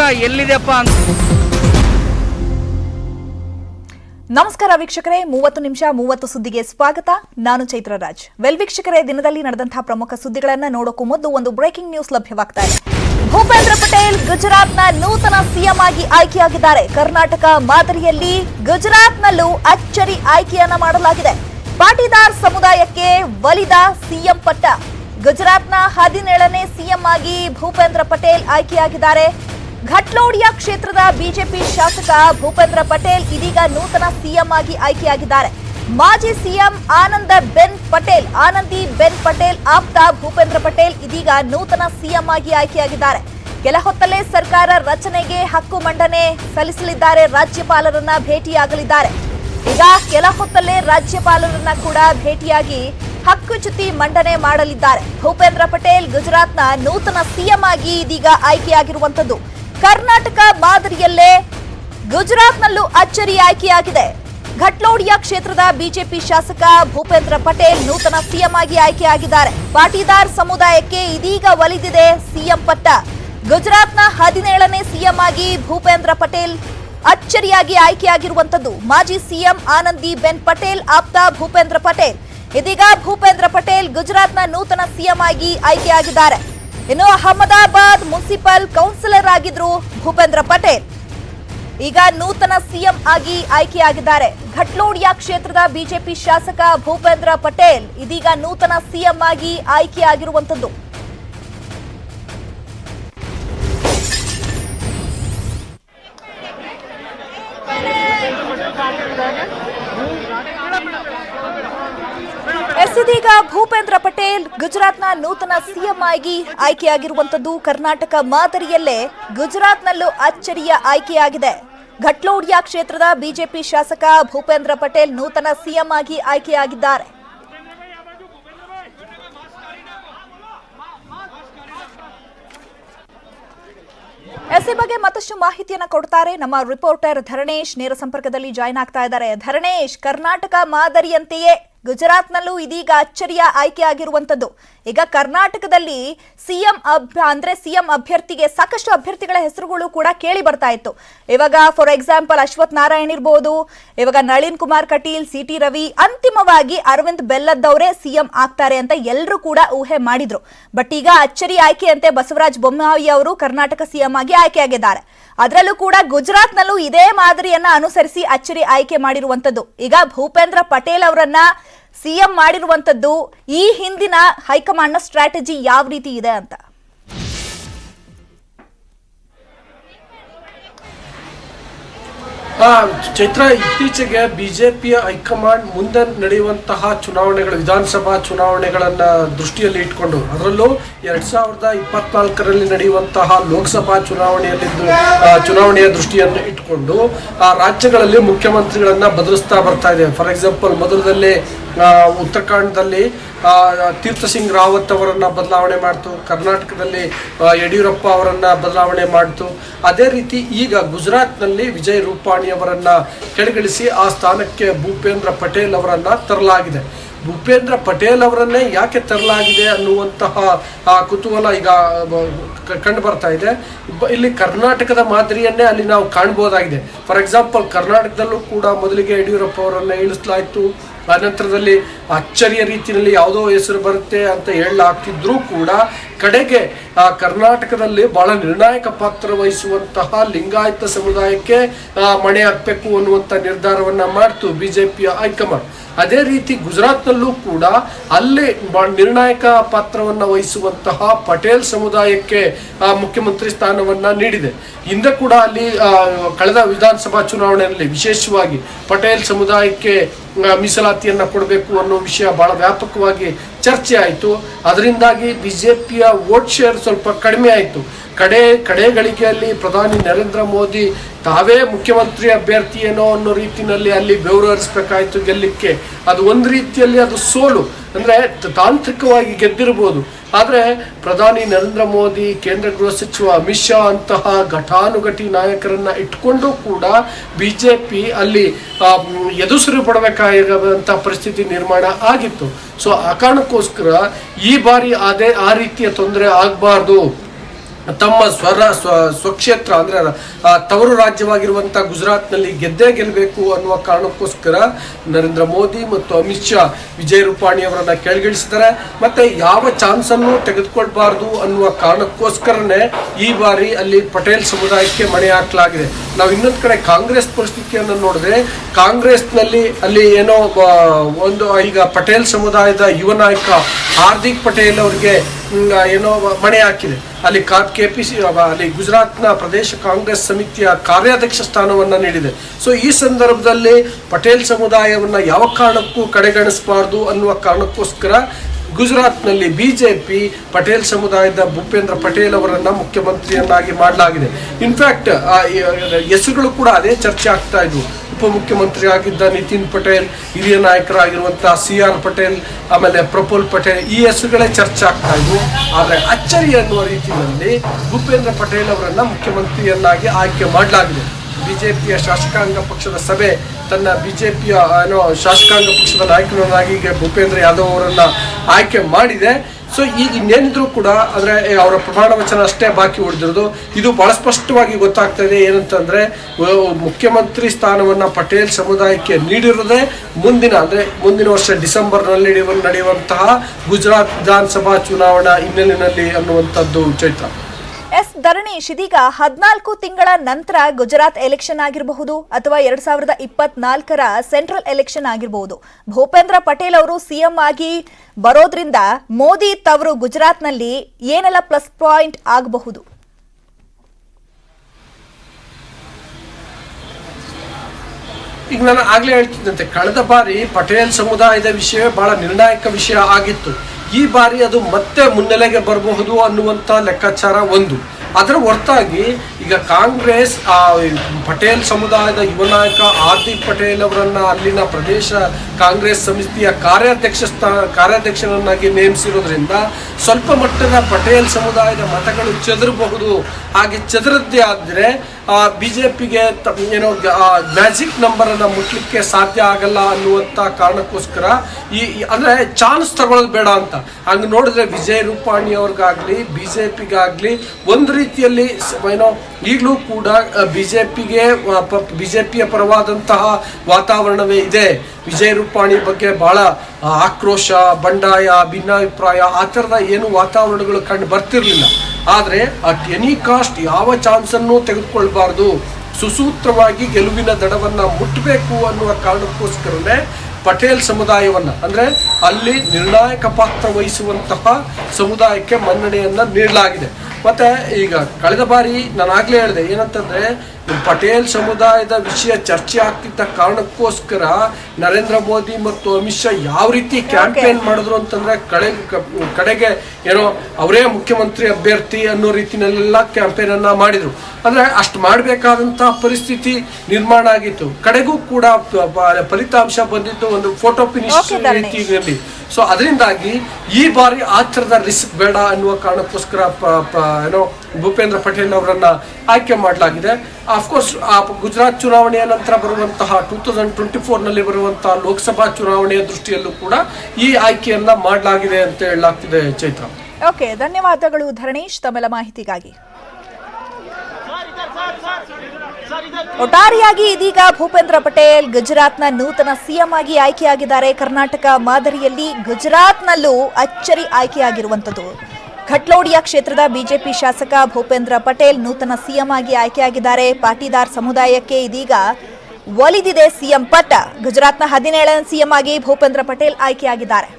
ಎಲ್ಲಿದೆಪ್ಪ ಅಂತ. ನಮಸ್ಕಾರ ವೀಕ್ಷಕರೇ, ಮೂವತ್ತು ನಿಮಿಷ, ಮೂವತ್ತು ಸುದ್ದಿಗೆ ಸ್ವಾಗತ. ನಾನು ಚೈತ್ರರಾಜ್. ವೆಲ್ ವೀಕ್ಷಕರೇ, ದಿನದಲ್ಲಿ ನಡೆದಂತಹ ಪ್ರಮುಖ ಸುದ್ದಿಗಳನ್ನ ನೋಡೋಕ್ಕೂ ಮೊದಲು ಒಂದು ಬ್ರೇಕಿಂಗ್ ನ್ಯೂಸ್ ಲಭ್ಯವಾಗ್ತಾ ಇದೆ. ಭೂಪೇಂದ್ರ ಪಟೇಲ್ ಗುಜರಾತ್ನ ನೂತನ ಸಿಎಂ ಆಗಿ ಆಯ್ಕೆಯಾಗಿದ್ದಾರೆ. ಕರ್ನಾಟಕ ಮಾದರಿಯಲ್ಲಿ ಗುಜರಾತ್ನಲ್ಲೂ ಅಚ್ಚರಿ ಆಯ್ಕೆಯನ್ನ ಮಾಡಲಾಗಿದೆ. ಪಾಟೀದಾರ್ ಸಮುದಾಯಕ್ಕೆ ಒಲಿದ ಸಿಎಂ ಪಟ್ಟ. ಗುಜರಾತ್ನ ಹದಿನೇಳನೇ ಸಿಎಂ ಆಗಿ ಭೂಪೇಂದ್ರ ಪಟೇಲ್ ಆಯ್ಕೆಯಾಗಿದ್ದಾರೆ. ಘಟ್ಲೋಡಿಯಾ ಕ್ಷೇತ್ರದ ಬಿಜೆಪಿ ಶಾಸಕ ಭೂಪೇಂದ್ರ ಪಟೇಲ್ ಇದೀಗ ನೂತನ ಸಿಎಂ ಆಗಿ ಆಯ್ಕೆಯಾಗಿದ್ದಾರೆ. ಮಾಜಿ ಸಿಎಂ ಆನಂದ ಬೆನ್ ಪಟೇಲ್, ಆನಂದಿ ಬೆನ್ ಪಟೇಲ್ ಆಪ್ತ ಭೂಪೇಂದ್ರ ಪಟೇಲ್ ಇದೀಗ ನೂತನ ಸಿಎಂ ಆಗಿ ಆಯ್ಕೆಯಾಗಿದ್ದಾರೆ. ಕೆಲ ಹೊತ್ತಲ್ಲೇ ಸರ್ಕಾರ ರಚನೆಗೆ ಹಕ್ಕು ಮಂಡನೆ ಸಲ್ಲಿಸಲಿದ್ದಾರೆ, ರಾಜ್ಯಪಾಲರನ್ನ ಭೇಟಿಯಾಗಲಿದ್ದಾರೆ. ಈಗ ಕೆಲ ಹೊತ್ತಲ್ಲೇ ರಾಜ್ಯಪಾಲರನ್ನ ಕೂಡ ಭೇಟಿಯಾಗಿ ಹಕ್ಕುಚ್ಯುತಿ ಮಂಡನೆ ಮಾಡಲಿದ್ದಾರೆ. ಭೂಪೇಂದ್ರ ಪಟೇಲ್ ಗುಜರಾತ್ನ ನೂತನ ಸಿಎಂ ಆಗಿ ಇದೀಗ ಆಯ್ಕೆಯಾಗಿರುವಂತದ್ದು ಕರ್ನಾಟಕ ಮಾದರಿಯಲ್ಲೇ ಗುಜರಾತ್ನಲ್ಲೂ ಅಚ್ಚರಿ ಆಯ್ಕೆಯಾಗಿದೆ. ಘಟ್ಲೋಡಿಯಾ ಕ್ಷೇತ್ರದ ಬಿಜೆಪಿ ಶಾಸಕ ಭೂಪೇಂದ್ರ ಪಟೇಲ್ ನೂತನ ಸಿಎಂ ಆಗಿ ಆಯ್ಕೆಯಾಗಿದ್ದಾರೆ. ಪಾಟೀದಾರ್ ಸಮುದಾಯಕ್ಕೆ ಇದೀಗ ಒಲಿದಿದೆ ಸಿಎಂ ಪಟ್ಟ. ಗುಜರಾತ್ನ ಹದಿನೇಳನೇ ಸಿಎಂ ಆಗಿ ಭೂಪೇಂದ್ರ ಪಟೇಲ್ ಅಚ್ಚರಿಯಾಗಿ ಆಯ್ಕೆಯಾಗಿರುವಂತದ್ದು ಮಾಜಿ ಸಿಎಂ ಆನಂದಿ ಬೆನ್ ಪಟೇಲ್ ಆಪ್ತ ಭೂಪೇಂದ್ರ ಪಟೇಲ್. ಇದೀಗ ಭೂಪೇಂದ್ರ ಪಟೇಲ್ ಗುಜರಾತ್ನ ನೂತನ ಸಿಎಂ ಆಗಿ ಆಯ್ಕೆಯಾಗಿದ್ದಾರೆ. ಇನ್ನು ಅಹಮದಾಬಾದ್ ಮುನ್ಸಿಪಲ್ ಕೌನ್ಸಿಲರ್ ಆಗಿದ್ರು ಭೂಪೇಂದ್ರ ಪಟೇಲ್. ಈಗ ನೂತನ ಸಿಎಂ ಆಗಿ ಆಯ್ಕೆಯಾಗಿದ್ದಾರೆ. ಘಟ್ಲೋಡಿಯಾ ಕ್ಷೇತ್ರದ ಬಿಜೆಪಿ ಶಾಸಕ ಭೂಪೇಂದ್ರ ಪಟೇಲ್ ಇದೀಗ ನೂತನ ಸಿಎಂ ಆಗಿ ಆಯ್ಕೆಯಾಗಿರುವಂತದ್ದು ಇದೀಗ ಭೂಪೇಂದ್ರ ಪಟೇಲ್ ಗುಜರಾತ್ನ ನೂತನ ಸಿಎಂ ಆಗಿ ಆಯ್ಕೆಯಾಗಿರುವಂತದ್ದು ಕರ್ನಾಟಕ ಮಾದರಿಯಲ್ಲೇ ಗುಜರಾತ್ನಲ್ಲೂ ಅಚ್ಚರಿಯ ಆಯ್ಕೆಯಾಗಿದೆ. ಘಟ್ಲೋಡಿಯಾ ಕ್ಷೇತ್ರದ ಬಿಜೆಪಿ ಶಾಸಕ ಭೂಪೇಂದ್ರ ಪಟೇಲ್ ನೂತನ ಸಿಎಂ ಆಗಿ ಆಯ್ಕೆಯಾಗಿದ್ದಾರೆ. ಎಸ್ ಬಗ್ಗೆ ಮತ್ತಷ್ಟು ಮಾಹಿತಿಯನ್ನು ಕೊಡ್ತಾರೆ ನಮ್ಮ ರಿಪೋರ್ಟರ್ ಧರಣೇಶ್. ನೇರ ಸಂಪರ್ಕದಲ್ಲಿ ಜಾಯ್ನ್ ಆಗ್ತಾ ಇದ್ದಾರೆ. ಧರಣೇಶ್, ಕರ್ನಾಟಕ ಮಾದರಿಯಂತೆಯೇ ಗುಜರಾತ್ನಲ್ಲೂ ಇದೀಗ ಅಚ್ಚರಿಯ ಆಯ್ಕೆ ಆಗಿರುವಂತದ್ದು ಈಗ ಕರ್ನಾಟಕದಲ್ಲಿ ಸಿಎಂ ಅಭ್ಯ ಅಂದ್ರೆ ಸಿಎಂ ಅಭ್ಯರ್ಥಿಗೆ ಸಾಕಷ್ಟು ಅಭ್ಯರ್ಥಿಗಳ ಹೆಸರುಗಳು ಕೂಡ ಕೇಳಿ ಬರ್ತಾ ಇತ್ತು. ಇವಾಗ ಫಾರ್ ಎಕ್ಸಾಂಪಲ್ ಅಶ್ವಥ್ ನಾರಾಯಣ್ ಇರ್ಬೋದು, ಇವಾಗ ನಳಿನ್ ಕುಮಾರ್ ಕಟೀಲ್, ಸಿ ಟಿ ರವಿ, ಅಂತಿಮವಾಗಿ ಅರವಿಂದ್ ಬೆಲ್ಲದ್ದವರೇ ಸಿಎಂ ಆಗ್ತಾರೆ ಅಂತ ಎಲ್ಲರೂ ಕೂಡ ಊಹೆ ಮಾಡಿದ್ರು. ಬಟ್ ಈಗ ಅಚ್ಚರಿ ಆಯ್ಕೆಯಂತೆ ಬಸವರಾಜ ಬೊಮ್ಮಾಯಿ ಅವರು ಕರ್ನಾಟಕ ಸಿಎಂ ಆಗಿ ಆಯ್ಕೆಯಾಗಿದ್ದಾರೆ. ಅದರಲ್ಲೂ ಕೂಡ ಗುಜರಾತ್ನಲ್ಲೂ ಇದೇ ಮಾದರಿಯನ್ನ ಅನುಸರಿಸಿ ಅಚ್ಚರಿ ಆಯ್ಕೆ ಮಾಡಿರುವಂತದ್ದು ಈಗ ಭೂಪೇಂದ್ರ ಪಟೇಲ್ ಅವರನ್ನ ಸಿಎಂ ಮಾಡಿರುವಂತದ್ದು ಈ ಹಿಂದಿನ ಹೈಕಮಾಂಡ್ನ ಸ್ಟ್ರಾಟಜಿ ಯಾವ ರೀತಿ ಇದೆ ಅಂತ. ಚೈತ್ರ ಇತ್ತೀಚೆಗೆ ಬಿಜೆಪಿಯ ಹೈಕಮಾಂಡ್ ಮುಂದೆ ನಡೆಯುವಂತಹ ಚುನಾವಣೆಗಳು, ವಿಧಾನಸಭಾ ಚುನಾವಣೆಗಳನ್ನ ದೃಷ್ಟಿಯಲ್ಲಿ ಇಟ್ಕೊಂಡು, ಅದರಲ್ಲೂ ಎರಡ್ ಸಾವಿರದ ಇಪ್ಪತ್ನಾಲ್ಕರಲ್ಲಿ ನಡೆಯುವಂತಹ ಲೋಕಸಭಾ ಚುನಾವಣೆಯಲ್ಲಿ ಚುನಾವಣೆಯ ದೃಷ್ಟಿಯನ್ನು ಇಟ್ಕೊಂಡು, ಆ, ರಾಜ್ಯಗಳಲ್ಲಿ ಮುಖ್ಯಮಂತ್ರಿಗಳನ್ನ ಬದಲಿಸ್ತಾ ಬರ್ತಾ ಇದೆ. ಫಾರ್ ಎಕ್ಸಾಂಪಲ್ ಮೊದಲದಲ್ಲಿ ಉತ್ತರಾಖಂಡದಲ್ಲಿ ತೀರ್ಥ ಸಿಂಗ್ ರಾವತ್ ಅವರನ್ನು ಬದಲಾವಣೆ ಮಾಡ್ತು, ಕರ್ನಾಟಕದಲ್ಲಿ ಯಡಿಯೂರಪ್ಪ ಅವರನ್ನು ಬದಲಾವಣೆ ಮಾಡಿತು. ಅದೇ ರೀತಿ ಈಗ ಗುಜರಾತ್ನಲ್ಲಿ ವಿಜಯ್ ರೂಪಾಣಿ ಅವರನ್ನು ಕೆಳಗಿಳಿಸಿ ಆ ಸ್ಥಾನಕ್ಕೆ ಭೂಪೇಂದ್ರ ಪಟೇಲ್ ಅವರನ್ನು ತರಲಾಗಿದೆ. ಭೂಪೇಂದ್ರ ಪಟೇಲ್ ಅವರನ್ನೇ ಯಾಕೆ ತರಲಾಗಿದೆ ಅನ್ನುವಂತಹ ಕುತೂಹಲ ಈಗ ಕಂಡು ಬರ್ತಾ ಇದೆ. ಇಲ್ಲಿ ಕರ್ನಾಟಕದ ಮಾದರಿಯನ್ನೇ ಅಲ್ಲಿ ನಾವು ಕಾಣ್ಬೋದಾಗಿದೆ. ಫಾರ್ ಎಕ್ಸಾಂಪಲ್, ಕರ್ನಾಟಕದಲ್ಲೂ ಕೂಡ ಮೊದಲಿಗೆ ಯಡಿಯೂರಪ್ಪ ಅವರನ್ನು ಇಳಿಸಲಾಯಿತು. ಅನಂತರದಲ್ಲಿ ಅಚ್ಚರಿಯ ರೀತಿಯಲ್ಲಿ ಯಾವುದೋ ಹೆಸರು ಬರುತ್ತೆ ಅಂತ ಹೇಳಲಾಗ್ತಿದ್ರು ಕೂಡ ಕಡೆಗೆ ಆ ಕರ್ನಾಟಕದಲ್ಲಿ ಬಹಳ ನಿರ್ಣಾಯಕ ಪಾತ್ರ ವಹಿಸುವಂತಹ ಲಿಂಗಾಯತ ಸಮುದಾಯಕ್ಕೆ ಮಣೆ ಹಾಕಬೇಕು ಅನ್ನುವಂಥ ನಿರ್ಧಾರವನ್ನ ಮಾಡ್ತು ಬಿಜೆಪಿಯ ಹೈಕಮಾಂಡ್. ಅದೇ ರೀತಿ ಗುಜರಾತ್ನಲ್ಲೂ ಕೂಡ ಅಲ್ಲಿ ಬ- ನಿರ್ಣಾಯಕ ಪಾತ್ರವನ್ನ ವಹಿಸುವಂತಹ ಪಟೇಲ್ ಸಮುದಾಯಕ್ಕೆ ಮುಖ್ಯಮಂತ್ರಿ ಸ್ಥಾನವನ್ನ ನೀಡಿದೆ. ಹಿಂದೆ ಕೂಡ ಅಲ್ಲಿ ಕಳೆದ ವಿಧಾನಸಭಾ ಚುನಾವಣೆಯಲ್ಲಿ ವಿಶೇಷವಾಗಿ ಪಟೇಲ್ ಸಮುದಾಯಕ್ಕೆ ಆ, ಮೀಸಲಾತಿಯನ್ನ ಕೊಡಬೇಕು ಅನ್ನೋ ವಿಷಯ ಬಹಳ ವ್ಯಾಪಕವಾಗಿ ಚರ್ಚೆ ಆಯಿತು. ಅದರಿಂದಾಗಿ ಬಿ ಜೆ ಪಿಯ ವೋಟ್ ಶೇರ್ ಸ್ವಲ್ಪ ಕಡಿಮೆ ಆಯಿತು. ಕಡೆ ಕಡೆ ಗಳಿಗೆಯಲ್ಲಿ ಪ್ರಧಾನಿ ನರೇಂದ್ರ ಮೋದಿ ತಾವೇ ಮುಖ್ಯಮಂತ್ರಿ ಅಭ್ಯರ್ಥಿ ಏನೋ ಅನ್ನೋ ರೀತಿಯಲ್ಲಿ ಅಲ್ಲಿ ಬೆವರು ಹರಿಸ್ಬೇಕಾಯ್ತು ಗೆಲ್ಲಕ್ಕೆ. ಅದು ಒಂದು ರೀತಿಯಲ್ಲಿ ಅದು ಸೋಲು. ಅಂದರೆ ತಾಂತ್ರಿಕವಾಗಿ ಗೆದ್ದಿರ್ಬೋದು. ಆದ್ರೆ ಪ್ರಧಾನಿ ನರೇಂದ್ರ ಮೋದಿ, ಕೇಂದ್ರ ಗೃಹ ಸಚಿವ ಅಮಿತ್ ಶಾ ಅಂತಹ ಘಟಾನುಘಟಿ ನಾಯಕರನ್ನ ಇಟ್ಕೊಂಡು ಕೂಡ ಬಿಜೆಪಿ ಅಲ್ಲಿ ಪಿ ಅಲ್ಲಿ ಎದುರು ಪಡಬೇಕಾಗಿರುವಂತ ಪರಿಸ್ಥಿತಿ ನಿರ್ಮಾಣ ಆಗಿತ್ತು. ಸೊ ಆ ಕಾರಣಕ್ಕೋಸ್ಕರ ಈ ಬಾರಿ ಅದೇ, ಆ ರೀತಿಯ ತೊಂದರೆ ಆಗಬಾರ್ದು. ತಮ್ಮ ಸ್ವರ, ಸ್ವ, ಸ್ವಕ್ಷೇತ್ರ ಅಂದರೆ ತವರು ರಾಜ್ಯವಾಗಿರುವಂಥ ಗುಜರಾತ್ನಲ್ಲಿ ಗೆದ್ದೇ ಗೆಲ್ಲಬೇಕು ಅನ್ನುವ ಕಾರಣಕ್ಕೋಸ್ಕರ ನರೇಂದ್ರ ಮೋದಿ ಮತ್ತು ಅಮಿತ್ ಶಾ ವಿಜಯ್ ರೂಪಾಣಿ ಅವರನ್ನು ಕೆಳಗಿಳಿಸಿದ್ದಾರೆ ಮತ್ತು ಯಾವ ಚಾನ್ಸನ್ನು ತೆಗೆದುಕೊಳ್ಬಾರ್ದು ಅನ್ನುವ ಕಾರಣಕ್ಕೋಸ್ಕರನೇ ಈ ಬಾರಿ ಅಲ್ಲಿ ಪಟೇಲ್ ಸಮುದಾಯಕ್ಕೆ ಮಣೆ ಹಾಕಲಾಗಿದೆ. ನಾವು ಇನ್ನೊಂದು ಕಡೆ ಕಾಂಗ್ರೆಸ್ ಪರಿಸ್ಥಿತಿಯನ್ನು ನೋಡಿದ್ರೆ, ಕಾಂಗ್ರೆಸ್ನಲ್ಲಿ ಅಲ್ಲಿ ಏನೋ ಒಂದು, ಈಗ ಪಟೇಲ್ ಸಮುದಾಯದ ಯುವ ನಾಯಕ ಹಾರ್ದಿಕ್ ಪಟೇಲ್ ಅವರಿಗೆ ಏನೋ ಮಣೆ ಹಾಕಿದೆ. ಅಲ್ಲಿ ಕೆ ಪಿ ಸಿ ಅಲ್ಲಿ ಗುಜರಾತ್ನ ಪ್ರದೇಶ ಕಾಂಗ್ರೆಸ್ ಸಮಿತಿಯ ಕಾರ್ಯಾಧ್ಯಕ್ಷ ಸ್ಥಾನವನ್ನು ನೀಡಿದೆ. ಸೊ ಈ ಸಂದರ್ಭದಲ್ಲಿ ಪಟೇಲ್ ಸಮುದಾಯವನ್ನು ಯಾವ ಕಾರಣಕ್ಕೂ ಕಡೆಗಣಿಸಬಾರ್ದು ಅನ್ನುವ ಕಾರಣಕ್ಕೋಸ್ಕರ ಗುಜರಾತ್ನಲ್ಲಿ ಬಿಜೆಪಿ ಪಟೇಲ್ ಸಮುದಾಯದ ಭೂಪೇಂದ್ರ ಪಟೇಲ್ ಅವರನ್ನ ಮುಖ್ಯಮಂತ್ರಿಯನ್ನಾಗಿ ಮಾಡಲಾಗಿದೆ. ಇನ್ಫ್ಯಾಕ್ಟ್ ಹೆಸರುಗಳು ಕೂಡ ಅದೇ ಚರ್ಚೆ ಆಗ್ತಾ ಇದ್ವು. ಉಪಮುಖ್ಯಮಂತ್ರಿ ಆಗಿದ್ದ ನಿತಿನ್ ಪಟೇಲ್, ಹಿರಿಯ ನಾಯಕರಾಗಿರುವಂತಹ ಸಿ ಆರ್ ಪಟೇಲ್, ಆಮೇಲೆ ಪ್ರಫುಲ್ ಪಟೇಲ್, ಈ ಹೆಸರುಗಳೇ ಚರ್ಚೆ ಆಗ್ತಾ ಇದ್ವು. ಆದರೆ ಅಚ್ಚರಿ ಅನ್ನುವ ರೀತಿಯಲ್ಲಿ ಭೂಪೇಂದ್ರ ಪಟೇಲ್ ಅವರನ್ನ ಮುಖ್ಯಮಂತ್ರಿಯನ್ನಾಗಿ ಆಯ್ಕೆ ಮಾಡಲಾಗಿದೆ. ಬಿಜೆಪಿಯ ಶಾಸಕಾಂಗ ಪಕ್ಷದ ಸಭೆ, ತನ್ನ ಬಿಜೆಪಿಯ ಏನೋ ಶಾಸಕಾಂಗ ಪಕ್ಷದ ನಾಯಕರನ್ನಾಗಿ ಈಗ ಭೂಪೇಂದ್ರ ಯಾದವ್ ಅವರನ್ನ ಆಯ್ಕೆ ಮಾಡಿದೆ. ಸೊ ಈಗ ಇನ್ನೇನಿದ್ರು ಕೂಡ ಅಂದ್ರೆ ಅವರ ಪ್ರಮಾಣ ವಚನ ಅಷ್ಟೇ ಬಾಕಿ ಉಳಿದಿರೋದು. ಇದು ಬಹಳ ಸ್ಪಷ್ಟವಾಗಿ ಗೊತ್ತಾಗ್ತಾ ಇದೆ, ಏನಂತಂದ್ರೆ ಮುಖ್ಯಮಂತ್ರಿ ಸ್ಥಾನವನ್ನ ಪಟೇಲ್ ಸಮುದಾಯಕ್ಕೆ ನೀಡಿರೋದೇ ಮುಂದಿನ, ಅಂದ್ರೆ ಮುಂದಿನ ವರ್ಷ ಡಿಸೆಂಬರ್ನಲ್ಲಿ ನಡೆಯುವ, ನಡೆಯುವಂತಹ ಗುಜರಾತ್ ವಿಧಾನಸಭಾ ಚುನಾವಣಾ ಹಿನ್ನೆಲೆಯಲ್ಲಿ ಅನ್ನುವಂಥದ್ದು ಚೈತ್ರ. ಎಸ್ ಧರಣೀಶ್ ಇದೀಗ ಹದಿನಾಲ್ಕು ತಿಂಗಳ ನಂತರ ಗುಜರಾತ್ ಎಲೆಕ್ಷನ್ ಆಗಿರಬಹುದು ಅಥವಾ ಎರಡ್ ಸಾವಿರದ ಇಪ್ಪತ್ನಾಲ್ಕರ ಸೆಂಟ್ರಲ್ ಎಲೆಕ್ಷನ್ ಆಗಿರಬಹುದು. ಭೂಪೇಂದ್ರ ಪಟೇಲ್ ಅವರು ಸಿಎಂ ಆಗಿ ಬರೋದ್ರಿಂದ ಮೋದಿ ತವರು ಗುಜರಾತ್ನಲ್ಲಿ ಏನೆಲ್ಲ ಪ್ಲಸ್ ಪಾಯಿಂಟ್ ಆಗಬಹುದು? ಈಗ ನಾನು ಆಗ್ಲೇ ಹೇಳ್ತಿದ್ದಂತೆ, ಕಳೆದ ಬಾರಿ ಪಟೇಲ್ ಸಮುದಾಯದ ವಿಷಯ ಬಹಳ ನಿರ್ಣಾಯಕ ವಿಷಯ ಆಗಿತ್ತು. ಈ ಬಾರಿ ಅದು ಮತ್ತೆ ಮುನ್ನೆಲೆಗೆ ಬರಬಹುದು ಅನ್ನುವಂಥ ಲೆಕ್ಕಾಚಾರ ಒಂದು. ಅದರ ಹೊರತಾಗಿ ಈಗ ಕಾಂಗ್ರೆಸ್, ಆ, ಪಟೇಲ್ ಸಮುದಾಯದ ಯುವ ನಾಯಕ ಹಾರ್ದಿಕ್ ಪಟೇಲ್ ಅವರನ್ನ ಅಲ್ಲಿನ ಪ್ರದೇಶ ಕಾಂಗ್ರೆಸ್ ಸಮಿತಿಯ ಕಾರ್ಯಾಧ್ಯಕ್ಷ ಸ್ಥಾನ ಕಾರ್ಯಾಧ್ಯಕ್ಷರನ್ನಾಗಿ ನೇಮಿಸಿರೋದ್ರಿಂದ ಸ್ವಲ್ಪ ಮಟ್ಟದ ಪಟೇಲ್ ಸಮುದಾಯದ ಮತಗಳು ಚೆದರಬಹುದು ಹಾಗೆ ಚದುರದ್ದೆ ಆದರೆ ಬಿ ಜೆ ಪಿಗೆ ಏನೋ ಮ್ಯಾಜಿಕ್ ನಂಬರನ್ನು ಮುಟ್ಲಿಕ್ಕೆ ಸಾಧ್ಯ ಆಗಲ್ಲ ಅನ್ನುವಂಥ ಕಾರಣಕ್ಕೋಸ್ಕರ ಈ ಅಂದರೆ ಚಾನ್ಸ್ ತಗೊಳ್ಳೋದು ಬೇಡ ಅಂತ. ಹಂಗೆ ನೋಡಿದ್ರೆ ವಿಜಯ್ ರೂಪಾಣಿ ಜೆ ಪಿಗಾಗಲಿ ಒಂದು ರೀತಿಯಲ್ಲಿ ಏನೋ ಈಗಲೂ ಕೂಡ ಬಿ ಜೆ ಪಿಗೆ ಬಿ ಜೆ ಪಿಯ ಪರವಾದಂತಹ ವಾತಾವರಣವೇ ಇದೆ. ವಿಜಯ್ ರೂಪಾಣಿ ಬಗ್ಗೆ ಭಾಳ ಆಕ್ರೋಶ, ಬಂಡಾಯ, ಭಿನ್ನಾಭಿಪ್ರಾಯ, ಆ ಥರದ ಏನು ವಾತಾವರಣಗಳು ಕಂಡು ಬರ್ತಿರ್ಲಿಲ್ಲ. ಆದರೆ ಅಟ್ ಎನಿ ಕಾಸ್ಟ್ ಯಾವ ಚಾನ್ಸನ್ನು ತೆಗೆದುಕೊಳ್ಬಾರ್ದು. ಸುಸೂತ್ರವಾಗಿ ಗೆಲುವಿನ ದಡವನ್ನ ಮುಟ್ಟಬೇಕು ಅನ್ನುವ ಕಾರಣಕ್ಕೋಸ್ಕರನೇ ಪಟೇಲ್ ಸಮುದಾಯವನ್ನ, ಅಂದ್ರೆ ಅಲ್ಲಿ ನಿರ್ಣಾಯಕ ಪಾತ್ರ ವಹಿಸುವಂತಹ ಸಮುದಾಯಕ್ಕೆ ಮನ್ನಣೆಯನ್ನ ನೀಡಲಾಗಿದೆ. ಮತ್ತೆ ಈಗ ಕಳೆದ ಬಾರಿ ನಾನು ಆಗ್ಲೇ ಹೇಳಿದೆ ಏನಂತಂದ್ರೆ ಪಟೇಲ್ ಸಮುದಾಯದ ವಿಷಯ ಚರ್ಚೆ ಆಗ್ತಿದ್ದ ಕಾರಣಕ್ಕೋಸ್ಕರ ನರೇಂದ್ರ ಮೋದಿ ಮತ್ತು ಅಮಿತ್ ಶಾ ಯಾವ ರೀತಿ ಕ್ಯಾಂಪೇನ್ ಮಾಡಿದ್ರು ಅಂತಂದ್ರೆ ಕಳೆ ಕಡೆಗೆ ಏನೋ ಅವರೇ ಮುಖ್ಯಮಂತ್ರಿ ಅಭ್ಯರ್ಥಿ ಅನ್ನೋ ರೀತಿನಲ್ಲೆಲ್ಲ ಕ್ಯಾಂಪೇನ್ ಅನ್ನ ಮಾಡಿದ್ರು. ಅಂದ್ರೆ ಅಷ್ಟು ಮಾಡಬೇಕಾದಂತ ಪರಿಸ್ಥಿತಿ ನಿರ್ಮಾಣ ಆಗಿತ್ತು. ಕಡೆಗೂ ಕೂಡ ಫಲಿತಾಂಶ ಬಂದಿತ್ತು ಒಂದು ಫೋಟೋ ಫಿನಿಶ್ ರೀತಿಯಲ್ಲಿ. ಸೊ ಅದರಿಂದಾಗಿ ಈ ಬಾರಿ ಆ ಥರದ ರಿಸ್ಕ್ ಬೇಡ ಅನ್ನುವ ಕಾರಣಕ್ಕೋಸ್ಕರ ಏನೋ ಭೂಪೇಂದ್ರ ಪಟೇಲ್ ಅವರನ್ನು ಆಯ್ಕೆ ಮಾಡಲಾಗಿದೆ. ಅಫ್ಕೋರ್ಸ್ ಆ ಗುಜರಾತ್ ಚುನಾವಣೆಯ ನಂತರ ಬರುವಂತಹ ಟೂ ತೌಸಂಡ್ ಟ್ವೆಂಟಿ ಫೋರ್ನಲ್ಲಿ ಬರುವಂತಹ ಲೋಕಸಭಾ ಚುನಾವಣೆಯ ದೃಷ್ಟಿಯಲ್ಲೂ ಕೂಡ ಈ ಆಯ್ಕೆಯನ್ನು ಮಾಡಲಾಗಿದೆ ಅಂತ ಹೇಳಲಾಗ್ತಿದೆ ಚೈತ್ರ. ಓಕೆ ಧನ್ಯವಾದಗಳು ಧರಣೇಶ್ ತಮ್ಮೆಲ್ಲ ಮಾಹಿತಿಗಾಗಿ. ಒಟ್ಟಾರೆಯಾಗಿ ಇದೀಗ ಭೂಪೇಂದ್ರ ಪಟೇಲ್ ಗುಜರಾತ್ನ ನೂತನ ಸಿಎಂ ಆಗಿ ಆಯ್ಕೆಯಾಗಿದ್ದಾರೆ. ಕರ್ನಾಟಕ ಮಾದರಿಯಲ್ಲಿ ಗುಜರಾತ್ನಲ್ಲೂ ಅಚ್ಚರಿ ಆಯ್ಕೆಯಾಗಿರುವಂಥದ್ದು. ಖಟ್ಲೋಡಿಯಾ ಕ್ಷೇತ್ರದ ಬಿಜೆಪಿ ಶಾಸಕ ಭೂಪೇಂದ್ರ ಪಟೇಲ್ ನೂತನ ಸಿಎಂ ಆಗಿ ಆಯ್ಕೆಯಾಗಿದ್ದಾರೆ. ಪಾಟೀದಾರ್ ಸಮುದಾಯಕ್ಕೆ ಇದೀಗ ಒಲಿದಿದೆ ಸಿಎಂ ಪಟ್ಟ ಗುಜರಾತ್ನ ಹದಿನೇಳನೇ ಸಿಎಂ ಆಗಿ ಭೂಪೇಂದ್ರ ಪಟೇಲ್ ಆಯ್ಕೆಯಾಗಿದ್ದಾರೆ.